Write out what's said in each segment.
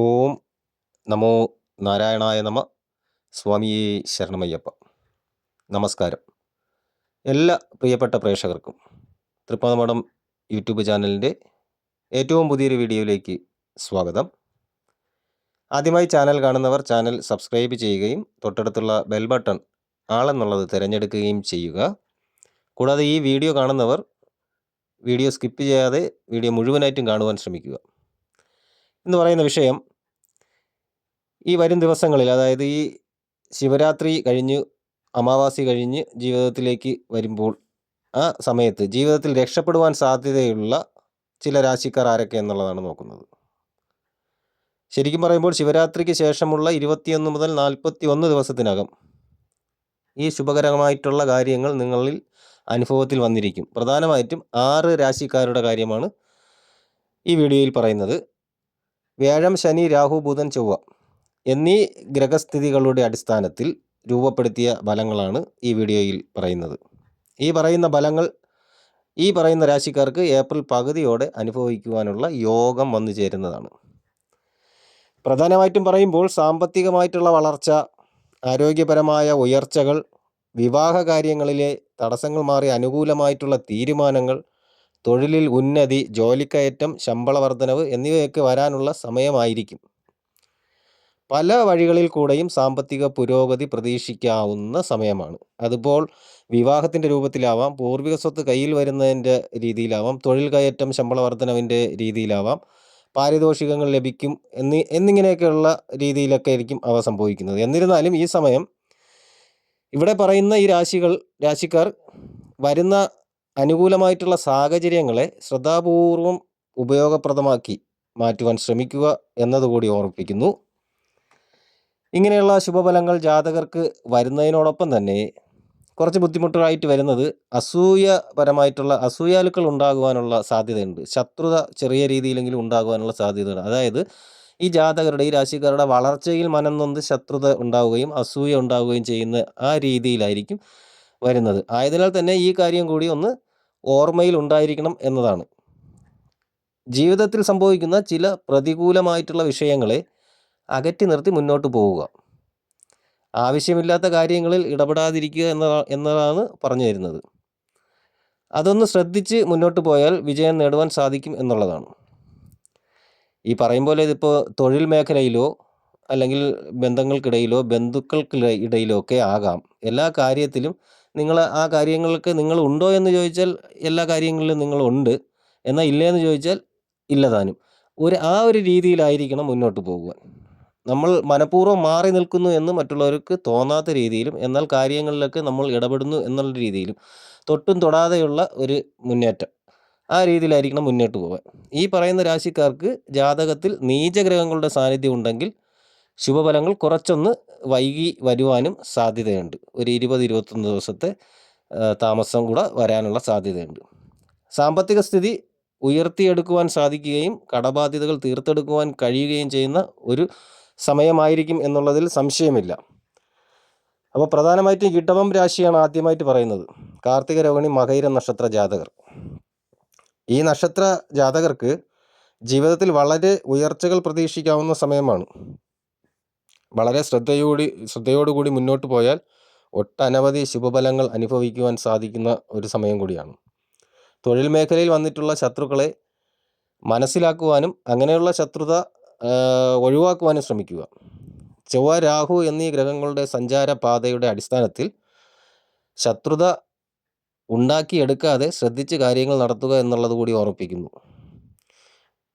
ഓം നമോ നാരായണായ നമ. സ്വാമിയെ ശരണമയ്യപ്പ. നമസ്കാരം. എല്ലാ പ്രിയപ്പെട്ട പ്രേക്ഷകർക്കും തൃപ്പാതമഠം യൂട്യൂബ് ചാനലിന്റെ ഏറ്റവും പുതിയൊരു വീഡിയോയിലേക്ക് സ്വാഗതം. ആദ്യമായി ചാനൽ കാണുന്നവർ ചാനൽ സബ്സ്ക്രൈബ് ചെയ്യുകയും തൊട്ടടുത്തുള്ള ബെൽ ബട്ടൺ ആളെന്നുള്ളത് തിരഞ്ഞെടുക്കുകയും ചെയ്യുക. കൂടാതെ ഈ വീഡിയോ കാണുന്നവർ വീഡിയോ സ്കിപ്പ് ചെയ്യാതെ വീഡിയോ മുഴുവനായിട്ടും കാണുവാൻ ശ്രമിക്കുക. എന്ന് പറയുന്ന വിഷയം ഈ വരും ദിവസങ്ങളിൽ അതായത് ഈ ശിവരാത്രി കഴിഞ്ഞ് അമാവാസി കഴിഞ്ഞ് ജീവിതത്തിലേക്ക് വരുമ്പോൾ ആ സമയത്ത് ജീവിതത്തിൽ രക്ഷപ്പെടുവാൻ സാധ്യതയുള്ള ചില രാശിക്കാർ ആരൊക്കെ എന്നുള്ളതാണ് നോക്കുന്നത്. ശരിക്കും പറയുമ്പോൾ ശിവരാത്രിക്ക് ശേഷമുള്ള ഇരുപത്തിയൊന്ന് മുതൽ നാൽപ്പത്തി ഒന്ന് ദിവസത്തിനകം ഈ ശുഭകരമായിട്ടുള്ള കാര്യങ്ങൾ നിങ്ങളിൽ അനുഭവത്തിൽ വന്നിരിക്കും. പ്രധാനമായിട്ടും ആറ് രാശിക്കാരുടെ കാര്യമാണ് ഈ വീഡിയോയിൽ പറയുന്നത്. വ്യാഴം ശനി രാഹു ബുധൻ ചൊവ്വ എന്നീ ഗ്രഹസ്ഥിതികളുടെ അടിസ്ഥാനത്തിൽ രൂപപ്പെടുത്തിയ ഫലങ്ങളാണ് ഈ വീഡിയോയിൽ പറയുന്നത്. ഈ പറയുന്ന ഫലങ്ങൾ ഈ പറയുന്ന രാശിക്കാർക്ക് ഏപ്രിൽ പകുതിയോടെ അനുഭവിക്കുവാനുള്ള യോഗം വന്നു ചേരുന്നതാണ്. പ്രധാനമായിട്ടും പറയുമ്പോൾ സാമ്പത്തികമായിട്ടുള്ള വളർച്ച ആരോഗ്യപരമായ ഉയർച്ചകൾ വിവാഹ കാര്യങ്ങളിലെ തടസ്സങ്ങൾ മാറി അനുകൂലമായിട്ടുള്ള തീരുമാനങ്ങൾ തൊഴിലിൽ ഉന്നതി ജോലിക്കയറ്റം ശമ്പള വർധനവ് എന്നിവയൊക്കെ വരാനുള്ള സമയമായിരിക്കും. പല വഴികളിൽ കൂടെയും സാമ്പത്തിക പുരോഗതി പ്രതീക്ഷിക്കാവുന്ന സമയമാണ്. അതിപ്പോൾ വിവാഹത്തിന്റെ രൂപത്തിലാവാം പൂർവിക സ്വത്ത് കയ്യിൽ വരുന്നതിന്റെ രീതിയിലാവാം തൊഴിൽ കയറ്റം ശമ്പള വർധനവിന്റെ രീതിയിലാവാം പാരിതോഷികങ്ങൾ ലഭിക്കും എന്നി എന്നിങ്ങനെയൊക്കെയുള്ള രീതിയിലൊക്കെ ആയിരിക്കും അവ സംഭവിക്കുന്നത്. എന്നിരുന്നാലും ഈ സമയം ഇവിടെ പറയുന്ന ഈ രാശികൾ രാശിക്കാർ വരുന്ന അനുകൂലമായിട്ടുള്ള സാഹചര്യങ്ങളെ ശ്രദ്ധാപൂർവം ഉപയോഗപ്രദമാക്കി മാറ്റുവാൻ ശ്രമിക്കുക എന്നതുകൂടി ഓർമ്മിപ്പിക്കുന്നു. ഇങ്ങനെയുള്ള ശുഭഫലങ്ങൾ ജാതകർക്ക് വരുന്നതിനോടൊപ്പം തന്നെ കുറച്ച് ബുദ്ധിമുട്ടായിട്ട് വരുന്നത് അസൂയപരമായിട്ടുള്ള അസൂയാലുക്കൾ ഉണ്ടാകുവാനുള്ള സാധ്യതയുണ്ട്. ശത്രുത ചെറിയ രീതിയിലെങ്കിലും ഉണ്ടാകുവാനുള്ള സാധ്യതയുണ്ട്. അതായത് ഈ ജാതകരുടെ ഈ രാശിക്കാരുടെ വളർച്ചയിൽ മനം നൊന്ത് ശത്രുത ഉണ്ടാവുകയും അസൂയ ഉണ്ടാവുകയും ചെയ്യുന്ന ആ രീതിയിലായിരിക്കും വരുന്നത്. ആയതിനാൽ തന്നെ ഈ കാര്യം കൂടി ഒന്ന് ഓർമ്മയിൽ ഉണ്ടായിരിക്കണം എന്നതാണ്. ജീവിതത്തിൽ സംഭവിക്കുന്ന ചില പ്രതികൂലമായിട്ടുള്ള വിഷയങ്ങളെ അകറ്റി നിർത്തി മുന്നോട്ട് പോവുക. ആവശ്യമില്ലാത്ത കാര്യങ്ങളിൽ ഇടപെടാതിരിക്കുക എന്ന എന്നതാണ് പറഞ്ഞു തരുന്നത്. അതൊന്ന് ശ്രദ്ധിച്ച് മുന്നോട്ട് പോയാൽ വിജയം നേടുവാൻ സാധിക്കും എന്നുള്ളതാണ്. ഈ പറയും പോലെ ഇതിപ്പോൾ തൊഴിൽ മേഖലയിലോ അല്ലെങ്കിൽ ബന്ധങ്ങൾക്കിടയിലോ ബന്ധുക്കൾക്ക് ഇടയിലോ ഒക്കെ ആകാം. എല്ലാ കാര്യത്തിലും നിങ്ങൾ ആ കാര്യങ്ങൾക്ക് നിങ്ങൾ ഉണ്ടോ എന്ന് ചോദിച്ചാൽ എല്ലാ കാര്യങ്ങളിലും നിങ്ങളുണ്ട് എന്നാൽ ഇല്ലേ എന്ന് ചോദിച്ചാൽ ഇല്ലതാനും ഒരു ആ ഒരു രീതിയിലായിരിക്കണം മുന്നോട്ട് പോകുവാൻ. നമ്മൾ മനഃപൂർവം മാറി നിൽക്കുന്നു എന്ന് മറ്റുള്ളവർക്ക് തോന്നാത്ത രീതിയിലും എന്നാൽ കാര്യങ്ങളിലൊക്കെ നമ്മൾ ഇടപെടുന്നു എന്നുള്ള രീതിയിലും തൊട്ടും തൊടാതെയുള്ള ഒരു മുന്നേറ്റം. ആ രീതിയിലായിരിക്കണം മുന്നോട്ട് പോകാൻ ഈ പറയുന്ന രാശിക്കാർക്ക് ജാതകത്തിൽ നീചഗ്രഹങ്ങളുടെ സാന്നിധ്യം ഉണ്ടെങ്കിൽ ശുഭഫലങ്ങൾ കുറച്ചൊന്ന് വൈകി വരുവാനും സാധ്യതയുണ്ട്. ഒരു ഇരുപത് ഇരുപത്തൊന്ന് ദിവസത്തെ താമസം കൂടെ വരാനുള്ള സാധ്യതയുണ്ട്. സാമ്പത്തിക സ്ഥിതി ഉയർത്തിയെടുക്കുവാൻ സാധിക്കുകയും കടബാധ്യതകൾ തീർത്തെടുക്കുവാൻ കഴിയുകയും ചെയ്യുന്ന ഒരു സമയമായിരിക്കും എന്നുള്ളതിൽ സംശയമില്ല. അപ്പോൾ പ്രധാനമായിട്ടും ഇടവം രാശിയാണ് ആദ്യമായിട്ട് പറയുന്നത്. കാർത്തിക രോഹിണി മകൈര നക്ഷത്ര ജാതകർ. ഈ നക്ഷത്ര ജാതകർക്ക് ജീവിതത്തിൽ വളരെ ഉയർച്ചകൾ പ്രതീക്ഷിക്കാവുന്ന സമയമാണ്. വളരെ ശ്രദ്ധയോടി ശ്രദ്ധയോടുകൂടി മുന്നോട്ട് പോയാൽ ഒട്ടനവധി ശുഭഫലങ്ങൾ അനുഭവിക്കുവാൻ സാധിക്കുന്ന ഒരു സമയം കൂടിയാണ്. തൊഴിൽ മേഖലയിൽ വന്നിട്ടുള്ള ശത്രുക്കളെ മനസ്സിലാക്കുവാനും അങ്ങനെയുള്ള ശത്രുത ഒഴിവാക്കുവാനും ശ്രമിക്കുക. ചൊവ്വ രാഹു എന്നീ ഗ്രഹങ്ങളുടെ സഞ്ചാര പാതയുടെ അടിസ്ഥാനത്തിൽ ശത്രുത ഉണ്ടാക്കിയെടുക്കാതെ ശ്രദ്ധിച്ച് കാര്യങ്ങൾ നടത്തുക എന്നുള്ളത് കൂടി ഓർമ്മിപ്പിക്കുന്നു.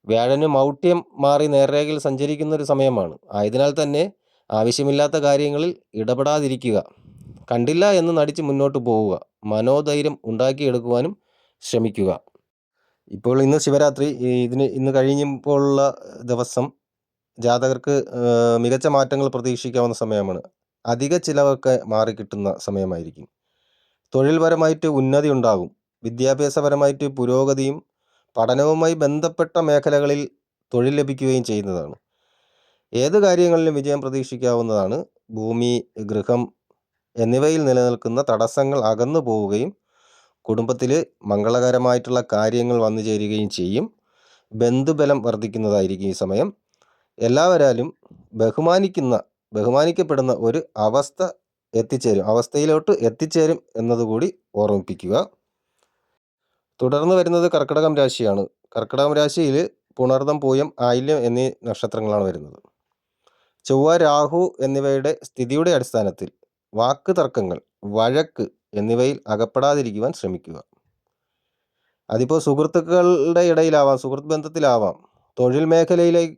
വ്യാഴന് മൗഢ്യം മാറി നേർരേഖയിൽ സഞ്ചരിക്കുന്ന ഒരു സമയമാണ്. ആയതിനാൽ തന്നെ ആവശ്യമില്ലാത്ത കാര്യങ്ങളിൽ ഇടപെടാതിരിക്കുക. കണ്ടില്ല എന്ന് നടിച്ച് മുന്നോട്ട് പോവുക. മനോധൈര്യം ഉണ്ടാക്കിയെടുക്കുവാനും ശ്രമിക്കുക. ഇപ്പോൾ ഇന്ന് ശിവരാത്രി. ഇതിന് ഇന്ന് കഴിഞ്ഞപ്പോഴുള്ള ദിവസം ജാതകർക്ക് മികച്ച മാറ്റങ്ങൾ പ്രതീക്ഷിക്കാവുന്ന സമയമാണ്. അധിക ചിലവൊക്കെ മാറിക്കിട്ടുന്ന സമയമായിരിക്കും. തൊഴിൽപരമായിട്ട് ഉന്നതി ഉണ്ടാകും. വിദ്യാഭ്യാസപരമായിട്ട് പുരോഗതിയും പഠനവുമായി ബന്ധപ്പെട്ട മേഖലകളിൽ തൊഴിൽ ലഭിക്കുകയും ചെയ്യുന്നതാണ്. ഏത് കാര്യങ്ങളിലും വിജയം പ്രതീക്ഷിക്കാവുന്നതാണ്. ഭൂമി ഗൃഹം എന്നിവയിൽ നിലനിൽക്കുന്ന തടസ്സങ്ങൾ അകന്നു പോവുകയും കുടുംബത്തിൽ മംഗളകരമായിട്ടുള്ള കാര്യങ്ങൾ വന്നു ചേരുകയും ചെയ്യും. ബന്ധുബലം വർദ്ധിക്കുന്നതായിരിക്കും ഈ സമയം. എല്ലാവരാലും ബഹുമാനിക്കുന്ന ബഹുമാനിക്കപ്പെടുന്ന ഒരു അവസ്ഥ എത്തിച്ചേരും അവസ്ഥയിലോട്ട് എത്തിച്ചേരും എന്നതുകൂടി ഓർമ്മിപ്പിക്കുക. തുടർന്ന് വരുന്നത് കർക്കിടകം രാശിയാണ്. കർക്കിടകം രാശിയിൽ പുണർദം പൂയം ആയില്യം എന്നീ നക്ഷത്രങ്ങളാണ് വരുന്നത്. ചൊവ്വ രാഹു എന്നിവയുടെ സ്ഥിതിയുടെ അടിസ്ഥാനത്തിൽ വാക്ക് തർക്കങ്ങൾ വഴക്ക് എന്നിവയിൽ അകപ്പെടാതിരിക്കുവാൻ ശ്രമിക്കുക. അതിപ്പോൾ സുഹൃത്തുക്കളുടെ ഇടയിലാവാം സുഹൃത്ത് ബന്ധത്തിലാവാം തൊഴിൽ മേഖലയിലെ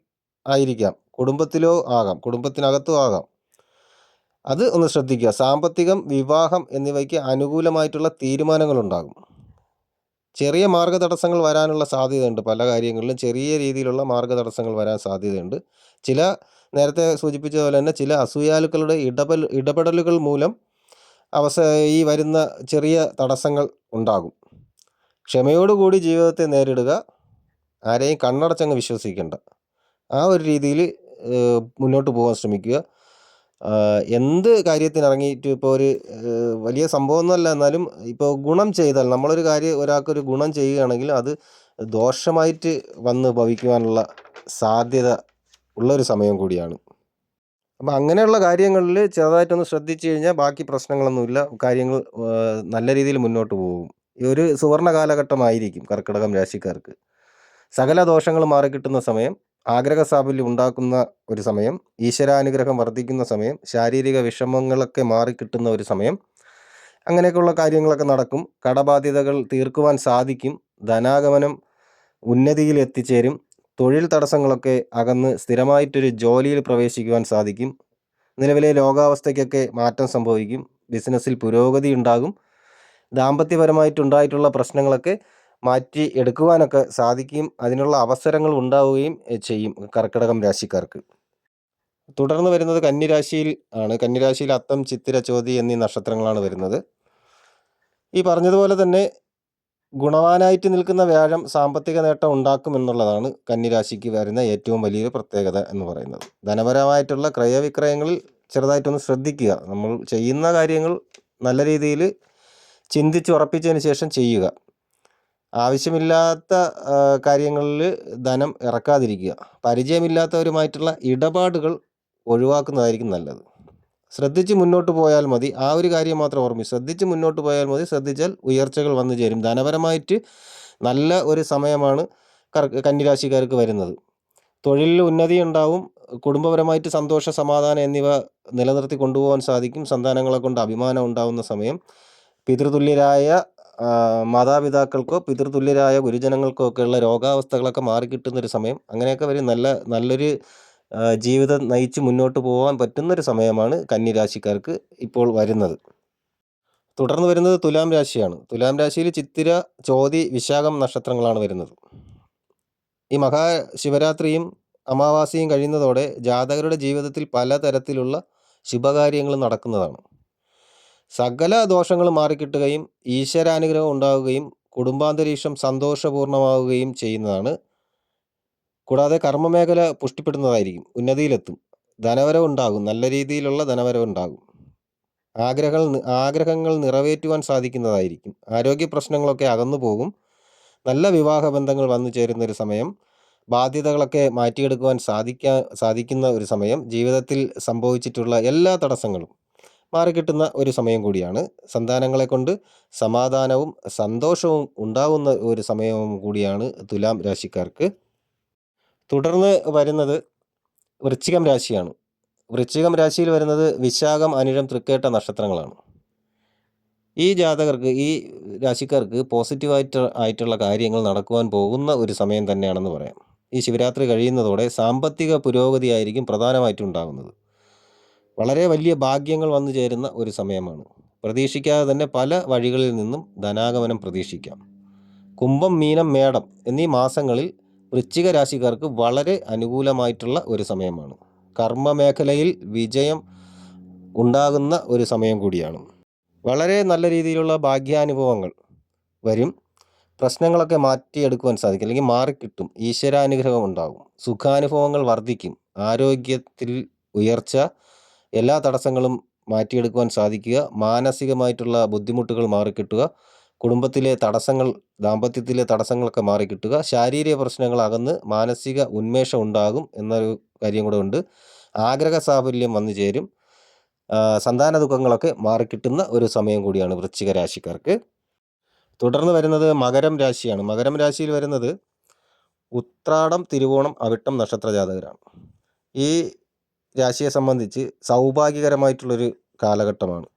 ആയിരിക്കാം കുടുംബത്തിലോ ആകാം കുടുംബത്തിനകത്തോ ആകാം. അത് ഒന്ന് ശ്രദ്ധിക്കുക. സാമ്പത്തികം വിവാഹം എന്നിവയ്ക്ക് അനുകൂലമായിട്ടുള്ള തീരുമാനങ്ങളുണ്ടാകും. ചെറിയ മാർഗതടസ്സങ്ങൾ വരാനുള്ള സാധ്യതയുണ്ട്. പല കാര്യങ്ങളിലും ചെറിയ രീതിയിലുള്ള മാർഗതടസ്സങ്ങൾ വരാൻ സാധ്യതയുണ്ട്. ചില നേരത്തെ സൂചിപ്പിച്ചതുപോലെ തന്നെ ചില അസൂയാലുക്കളുടെ ഇടപെൽ ഇടപെടലുകൾ മൂലം അവസ ഈ വരുന്ന ചെറിയ തടസ്സങ്ങൾ ഉണ്ടാകും. ക്ഷമയോടുകൂടി ജീവിതത്തെ നേരിടുക ആരെയും കണ്ണടച്ചങ്ങ് വിശ്വസിക്കേണ്ട. ആ ഒരു രീതിയിൽ മുന്നോട്ട് പോകാൻ ശ്രമിക്കുക. എന്ത് കാര്യത്തിനിറങ്ങിയിട്ട് ഇപ്പോൾ ഒരു വലിയ സംഭവമൊന്നുമല്ല എന്നാലും ഇപ്പോൾ ഗുണം ചെയ്താൽ നമ്മളൊരു കാര്യം ഒരാൾക്കൊരു ഗുണം ചെയ്യുകയാണെങ്കിൽ അത് ദോഷമായിട്ട് വന്ന് ഭവിക്കുവാനുള്ള സാധ്യത ഉള്ളൊരു സമയം കൂടിയാണ്. അപ്പം അങ്ങനെയുള്ള കാര്യങ്ങളിൽ ചെറുതായിട്ടൊന്ന് ശ്രദ്ധിച്ചു കഴിഞ്ഞാൽ ബാക്കി പ്രശ്നങ്ങളൊന്നുമില്ല. കാര്യങ്ങൾ നല്ല രീതിയിൽ മുന്നോട്ട് പോകും. ഈ ഒരു സുവർണ കാലഘട്ടമായിരിക്കും കർക്കിടകം രാശിക്കാർക്ക്. സകല ദോഷങ്ങൾ മാറിക്കിട്ടുന്ന സമയം ആഗ്രഹ സാഫല്യം ഉണ്ടാക്കുന്ന ഒരു സമയം ഈശ്വരാനുഗ്രഹം വർദ്ധിക്കുന്ന സമയം ശാരീരിക വിഷമങ്ങളൊക്കെ മാറിക്കിട്ടുന്ന ഒരു സമയം അങ്ങനെയൊക്കെയുള്ള കാര്യങ്ങളൊക്കെ നടക്കും. കടബാധ്യതകൾ തീർക്കുവാൻ സാധിക്കും. ധനാഗമനം ഉന്നതിയിൽ എത്തിച്ചേരും. തൊഴിൽ തടസ്സങ്ങളൊക്കെ അകന്ന് സ്ഥിരമായിട്ടൊരു ജോലിയിൽ പ്രവേശിക്കുവാൻ സാധിക്കും. നിലവിലെ ലോകാവസ്ഥയ്ക്കൊക്കെ മാറ്റം സംഭവിക്കും. ബിസിനസ്സിൽ പുരോഗതി ഉണ്ടാകും. ദാമ്പത്യപരമായിട്ടുണ്ടായിട്ടുള്ള പ്രശ്നങ്ങളൊക്കെ മാറ്റി എടുക്കുവാനൊക്കെ സാധിക്കും. അതിനുള്ള അവസരങ്ങൾ ഉണ്ടാവുകയും ചെയ്യും കർക്കിടകം രാശിക്കാർക്ക്. തുടർന്ന് വരുന്നത് കന്നിരാശിയിൽ ആണ്. കന്നിരാശിയിൽ അത്തം ചിത്തിര ചോതി എന്നീ നക്ഷത്രങ്ങളാണ് വരുന്നത്. ഈ പറഞ്ഞതുപോലെ തന്നെ ഗുണവാനായിട്ട് നിൽക്കുന്ന വ്യാഴം സാമ്പത്തിക നേട്ടം ഉണ്ടാക്കുമെന്നുള്ളതാണ് കന്നിരാശിക്ക് വരുന്ന ഏറ്റവും വലിയൊരു പ്രത്യേകത എന്ന് പറയുന്നത്. ധനപരമായിട്ടുള്ള ക്രയവിക്രയങ്ങളിൽ ചെറുതായിട്ടൊന്ന് ശ്രദ്ധിക്കുക. നമ്മൾ ചെയ്യുന്ന കാര്യങ്ങൾ നല്ല രീതിയിൽ ചിന്തിച്ച് ഉറപ്പിച്ചതിന് ശേഷം ചെയ്യുക. ആവശ്യമില്ലാത്ത കാര്യങ്ങളിൽ ധനം ഇറക്കാതിരിക്കുക. പരിചയമില്ലാത്തവരുമായിട്ടുള്ള ഇടപാടുകൾ ഒഴിവാക്കുന്നതായിരിക്കും നല്ലത്. ശ്രദ്ധിച്ച് മുന്നോട്ട് പോയാൽ മതി. ആ ഒരു കാര്യം മാത്രം ഓർമ്മ. ശ്രദ്ധിച്ച് മുന്നോട്ട് പോയാൽ മതി. ശ്രദ്ധിച്ചാൽ ഉയർച്ചകൾ വന്നു ചേരും. ധനപരമായിട്ട് നല്ല ഒരു സമയമാണ് കന്നിരാശിക്കാർക്ക് വരുന്നത്. തൊഴിലിൽ ഉന്നതി ഉണ്ടാവും. കുടുംബപരമായിട്ട് സന്തോഷ സമാധാനം എന്നിവ നിലനിർത്തി കൊണ്ടുപോകാൻ സാധിക്കും. സന്താനങ്ങളെ കൊണ്ട് അഭിമാനം ഉണ്ടാവുന്ന സമയം. പിതൃതുല്യരായ മാതാപിതാക്കൾക്കോ പിതൃതുല്യരായ ഗുരുജനങ്ങൾക്കോ ഒക്കെയുള്ള രോഗാവസ്ഥകളൊക്കെ മാറിക്കിട്ടുന്നൊരു സമയം. അങ്ങനെയൊക്കെ വരും. നല്ല നല്ലൊരു ജീവിതം നയിച്ച് മുന്നോട്ട് പോകാൻ പറ്റുന്നൊരു സമയമാണ് കന്നിരാശിക്കാർക്ക് ഇപ്പോൾ വരുന്നത്. തുടർന്ന് വരുന്നത് തുലാം രാശിയാണ്. തുലാം രാശിയിൽ ചിത്തിര ചോതി വിശാഖം നക്ഷത്രങ്ങളാണ് വരുന്നത്. ഈ മഹാശിവരാത്രിയും അമാവാസിയും കഴിയുന്നതോടെ ജാതകരുടെ ജീവിതത്തിൽ പലതരത്തിലുള്ള ശുഭകാര്യങ്ങൾ നടക്കുന്നതാണ്. സകല ദോഷങ്ങളും മാറിക്കിട്ടുകയും ഈശ്വരാനുഗ്രഹം ഉണ്ടാവുകയും കുടുംബാന്തരീക്ഷം സന്തോഷപൂർണമാവുകയും ചെയ്യുന്നതാണ് കൂടാതെ കർമ്മമേഖല പുഷ്ടിപ്പെടുന്നതായിരിക്കും. ഉന്നതിയിലെത്തും. ധനവരവ് ഉണ്ടാകും നല്ല രീതിയിലുള്ള ധനവരവ് ഉണ്ടാകും ആഗ്രഹങ്ങൾ ആഗ്രഹങ്ങൾ നിറവേറ്റുവാൻ സാധിക്കുന്നതായിരിക്കും. ആരോഗ്യ പ്രശ്നങ്ങളൊക്കെ അകന്നു പോകും നല്ല വിവാഹ ബന്ധങ്ങൾ വന്നു ചേരുന്ന ഒരു സമയം ബാധ്യതകളൊക്കെ മാറ്റിയെടുക്കുവാൻ സാധിക്കാൻ സാധിക്കുന്ന ഒരു സമയം ജീവിതത്തിൽ സംഭവിച്ചിട്ടുള്ള എല്ലാ തടസ്സങ്ങളും മാറിക്കിട്ടുന്ന ഒരു സമയം കൂടിയാണ്. സന്താനങ്ങളെ കൊണ്ട് സമാധാനവും സന്തോഷവും ഉണ്ടാകുന്ന ഒരു സമയവും കൂടിയാണ് തുലാം രാശിക്കാർക്ക്. തുടർന്ന് വരുന്നത് വൃശ്ചികം രാശിയാണ്. വൃശ്ചികം രാശിയിൽ വരുന്നത് വിശാഖം അനിഴം തൃക്കേട്ട നക്ഷത്രങ്ങളാണ്. ഈ ജാതകർക്ക് ഈ രാശിക്കാർക്ക് പോസിറ്റീവായിട്ട് ആയിട്ടുള്ള കാര്യങ്ങൾ നടക്കുവാൻ പോകുന്ന ഒരു സമയം തന്നെയാണെന്ന് പറയാം. ഈ ശിവരാത്രി കഴിയുന്നതോടെ സാമ്പത്തിക പുരോഗതി ആയിരിക്കും പ്രധാനമായിട്ടും ഉണ്ടാകുന്നത്. വളരെ വലിയ ഭാഗ്യങ്ങൾ വന്നു ചേരുന്ന ഒരു സമയമാണ്. പ്രതീക്ഷിക്കാതെ തന്നെ പല വഴികളിൽ നിന്നും ധനാഗമനം പ്രതീക്ഷിക്കാം. കുംഭം മീനം മേടം എന്നീ മാസങ്ങളിൽ വൃശ്ചിക രാശിക്കാർക്ക് വളരെ അനുകൂലമായിട്ടുള്ള ഒരു സമയമാണ്. കർമ്മ മേഖലയിൽ വിജയം ഉണ്ടാകുന്ന ഒരു സമയം കൂടിയാണ്. വളരെ നല്ല രീതിയിലുള്ള ഭാഗ്യാനുഭവങ്ങൾ വരും. പ്രശ്നങ്ങളൊക്കെ മാറ്റിയെടുക്കുവാൻ സാധിക്കും. അല്ലെങ്കിൽ മാറിക്കിട്ടും ഈശ്വരാനുഗ്രഹം ഉണ്ടാകും. സുഖാനുഭവങ്ങൾ വർദ്ധിക്കും. ആരോഗ്യത്തിൽ ഉയർച്ച എല്ലാ തടസ്സങ്ങളും മാറ്റിയെടുക്കുവാൻ സാധിക്കുക. മാനസികമായിട്ടുള്ള ബുദ്ധിമുട്ടുകൾ മാറിക്കിട്ടുക. കുടുംബത്തിലെ തടസ്സങ്ങൾ ദാമ്പത്യത്തിലെ തടസ്സങ്ങളൊക്കെ മാറിക്കിട്ടുക ശാരീരിക പ്രശ്നങ്ങൾ അകന്ന് മാനസിക ഉന്മേഷം ഉണ്ടാകും എന്നൊരു കാര്യം കൂടെ ഉണ്ട്. ആഗ്രഹ സാഫല്യം വന്നു ചേരും. സന്താന ദുഃഖങ്ങളൊക്കെ മാറിക്കിട്ടുന്ന ഒരു സമയം കൂടിയാണ് വൃശ്ചിക രാശിക്കാർക്ക്. തുടർന്ന് വരുന്നത് മകരം രാശിയാണ്. മകരം രാശിയിൽ വരുന്നത് ഉത്രാടം തിരുവോണം അവിട്ടം നക്ഷത്ര ജാതകരാണ്. ഈ രാശിയെ സംബന്ധിച്ച് സൗഭാഗ്യകരമായിട്ടുള്ളൊരു കാലഘട്ടമാണ്.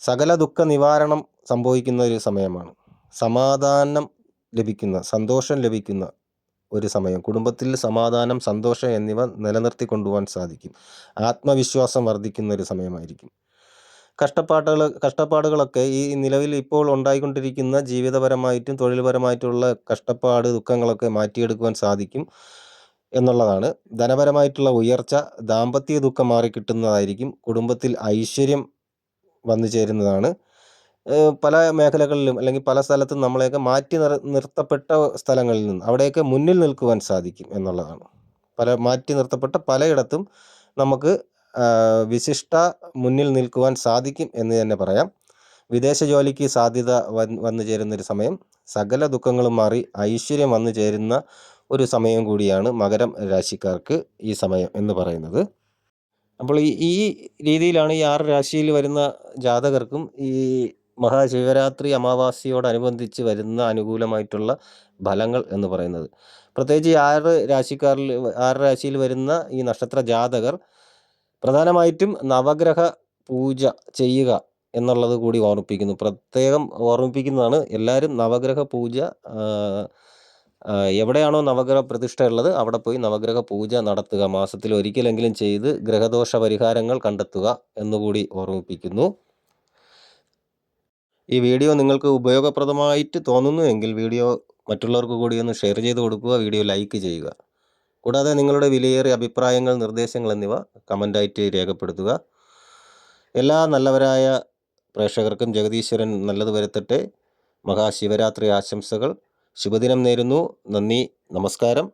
സകല ദുഃഖ നിവാരണം സംഭവിക്കുന്ന ഒരു സമയമാണ്. സമാധാനം ലഭിക്കുന്ന സന്തോഷം ലഭിക്കുന്ന ഒരു സമയം കുടുംബത്തിൽ സമാധാനം സന്തോഷം എന്നിവ നിലനിർത്തി കൊണ്ടുപോകാൻ സാധിക്കും. ആത്മവിശ്വാസം വർദ്ധിക്കുന്ന ഒരു സമയമായിരിക്കും. കഷ്ടപ്പാടുകൾ കഷ്ടപ്പാടുകളൊക്കെ ഈ നിലവിൽ ഇപ്പോൾ ഉണ്ടായിക്കൊണ്ടിരിക്കുന്ന ജീവിതപരമായിട്ടും തൊഴിൽപരമായിട്ടുള്ള കഷ്ടപ്പാട് ദുഃഖങ്ങളൊക്കെ മാറ്റിയെടുക്കുവാൻ സാധിക്കും എന്നുള്ളതാണ്. ധനപരമായിട്ടുള്ള ഉയർച്ച ദാമ്പത്യ ദുഃഖം മാറിക്കിട്ടുന്നതായിരിക്കും. കുടുംബത്തിൽ ഐശ്വര്യം വന്നു ചേരുന്നതാണ്. പല മേഖലകളിലും അല്ലെങ്കിൽ പല സ്ഥലത്തും നമ്മളെയൊക്കെ മാറ്റി നിർ നിർത്തപ്പെട്ട സ്ഥലങ്ങളിൽ നിന്ന് അവിടെയൊക്കെ മുന്നിൽ നിൽക്കുവാൻ സാധിക്കും എന്നുള്ളതാണ്. പല മാറ്റി നിർത്തപ്പെട്ട പലയിടത്തും നമുക്ക് വിശിഷ്ട മുന്നിൽ നിൽക്കുവാൻ സാധിക്കും എന്ന് തന്നെ പറയാം. വിദേശ ജോലിക്ക് സാധ്യത വന്നു ചേരുന്നൊരു സമയം സകല ദുഃഖങ്ങളും മാറി ഐശ്വര്യം വന്നു ചേരുന്ന ഒരു സമയം കൂടിയാണ് മകരം രാശിക്കാർക്ക് ഈ സമയം എന്ന് പറയുന്നത്. അപ്പോൾ ഈ രീതിയിലാണ് ഈ ആറ് രാശിയിൽ വരുന്ന ജാതകർക്കും ഈ മഹാശിവരാത്രി അമാവാസിയോടനുബന്ധിച്ച് വരുന്ന അനുകൂലമായിട്ടുള്ള ഫലങ്ങൾ എന്ന് പറയുന്നത്. പ്രത്യേകിച്ച് ആറ് രാശിക്കാരിൽ ആറ് രാശിയിൽ വരുന്ന ഈ നക്ഷത്ര ജാതകർ പ്രധാനമായിട്ടും നവഗ്രഹ പൂജ ചെയ്യുക എന്നുള്ളത് കൂടി ഓർമ്മിപ്പിക്കുന്നു. പ്രത്യേകം ഓർമ്മിപ്പിക്കുന്നതാണ് എല്ലാവരും നവഗ്രഹ പൂജ എവിടെയാണോ നവഗ്രഹ പ്രതിഷ്ഠ ഉള്ളത് അവിടെ പോയി നവഗ്രഹ പൂജ നടത്തുക. മാസത്തിൽ ഒരിക്കലെങ്കിലും ചെയ്ത് ഗ്രഹദോഷ പരിഹാരങ്ങൾ കണ്ടെത്തുക എന്നുകൂടി ഓർമ്മിപ്പിക്കുന്നു. ഈ വീഡിയോ നിങ്ങൾക്ക് ഉപയോഗപ്രദമായിട്ട് തോന്നുന്നു എങ്കിൽ വീഡിയോ മറ്റുള്ളവർക്ക് കൂടി ഒന്ന് ഷെയർ ചെയ്ത് കൊടുക്കുക വീഡിയോ ലൈക്ക് ചെയ്യുക. കൂടാതെ നിങ്ങളുടെ വിലയേറിയ അഭിപ്രായങ്ങൾ നിർദ്ദേശങ്ങൾ എന്നിവ കമന്റായിട്ട് രേഖപ്പെടുത്തുക. എല്ലാ നല്ലവരായ പ്രേക്ഷകർക്കും ജഗദീശ്വരൻ നല്ലത് വരുത്തട്ടെ. മഹാശിവരാത്രി ആശംസകൾ. ശുഭദിനം നേരുന്നു. നന്ദി. നമസ്കാരം.